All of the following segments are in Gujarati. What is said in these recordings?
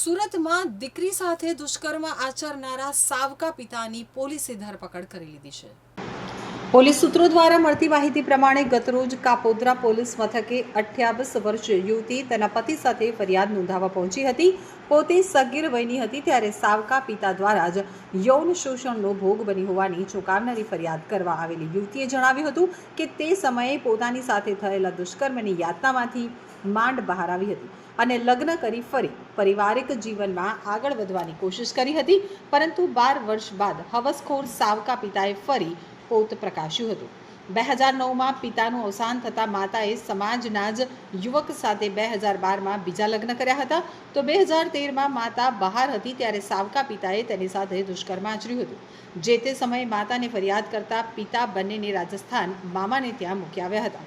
સુરતમાં દીકરી સાથે દુષ્કર્મ આચરનારા સાવકા પિતાની પોલીસે ધરપકડ કરી લીધી છે પોલીસ સૂત્રો દ્વારા મળતી માહિતી પ્રમાણે ગતરોજ કાપોદ્રા પોલીસ મથકે અઠ્યાવીસ વર્ષ યુવતી તેના પતિ સાથે ફરિયાદ નોંધાવા પહોંચી હતી પોતે સગીર વયની હતી ત્યારે સાવકા પિતા દ્વારા જ યૌન શોષણનો ભોગ બની હોવાની ચોંકાવનારી ફરિયાદ કરવા આવેલી યુવતીએ જણાવ્યું હતું કે તે સમયે પોતાની સાથે થયેલા દુષ્કર્મની યાતનામાંથી માંડ બહાર આવી હતી અને લગ્ન કરી ફરી પરિવારિક જીવનમાં આગળ વધવાની કોશિશ કરી હતી પરંતુ બાર વર્ષ બાદ હવસખોર સાવકા પિતાએ ફરી પોત પ્રકાશ્યું હતું બે હજાર નવમાં પિતાનું અવસાન થતાં માતાએ સમાજના જ યુવક સાથે બે હજાર બારમાં બીજા લગ્ન કર્યા હતા તો બે હજાર તેરમાં માતા બહાર હતી ત્યારે સાવકા પિતાએ તેની સાથે દુષ્કર્મ આચર્યું હતું જે તે સમયે માતાને ફરિયાદ કરતા પિતા બંનેને રાજસ્થાન મામાને ત્યાં મૂકી આવ્યા હતા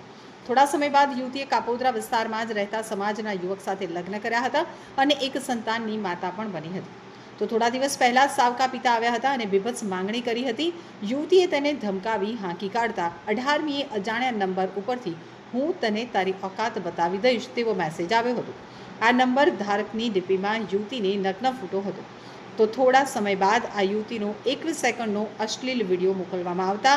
થોડા સમય બાદ યુવતીએ કાપોદરા વિસ્તારમાં જ રહેતા સમાજના યુવક સાથે લગ્ન કર્યા હતા અને એક સંતાનની માતા પણ બની હતી તો થોડા દિવસ પહેલાં જ સાવકા પિતા આવ્યા હતા અને બીભત્સ માંગણી કરી હતી યુવતીએ તેને ધમકાવી હાંકી કાઢતા અઢારમીએ અજાણ્યા નંબર ઉપરથી હું તને તારી ઓકાત બતાવી દઈશ તેવો મેસેજ આવ્યો હતો આ નંબર ધારકની ડીપીમાં યુવતીને નગ્ન ફૂટો હતો તો થોડા સમય બાદ આ યુતિનો 21 સેકન્ડનો અશ્લીલ વિડિયો મોકલવામાં આવતા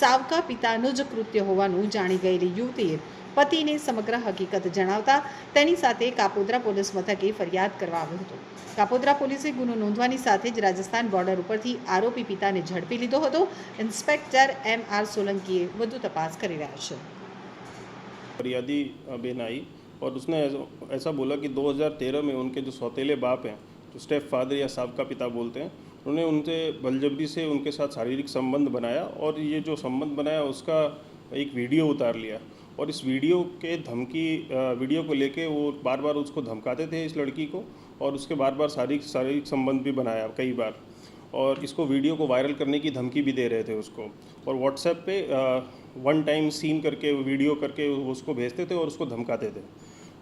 સાવકા પિતાનું જ કૃત્ય હોવાનું જાણી ગઈ યુતિએ પતિને સમગ્ર હકીકત જણાવતા તેની સાથે કાપોદ્રા પોલીસમાં થકી ફરિયાદ કરવામાં હતો કાપોદ્રા પોલીસે ગુનો નોંધવાની સાથે જ રાજસ્થાન બોર્ડર ઉપરથી આરોપી પિતાને ઝડપી લીધો હતો ઇન્સ્પેક્ટર એમ આર સોલંકીએ વધુ તપાસ કરી રહ્યા છે પરિયદી બેનાઈ ઓર ઉસને એસા બોલા કે 2013 મે ઉનકે જો સોતેલે બાપ હે जो तो स्टेप फादर या सबका पिता बोलते हैं उन्होंने उनसे बलजबरी से उनके साथ शारीरिक संबंध बनाया और ये जो संबंध बनाया उसका एक वीडियो उतार लिया और इस वीडियो के धमकी वीडियो को लेके वो बार बार उसको धमकाते थे इस लड़की को और उसके बार बार शारीरिक शारीरिक संबंध भी बनाया कई बार और इसको वीडियो को वायरल करने की धमकी भी दे रहे थे उसको और व्हाट्सएप पे वन टाइम सीन करके वीडियो करके उसको भेजते थे और उसको धमकाते थे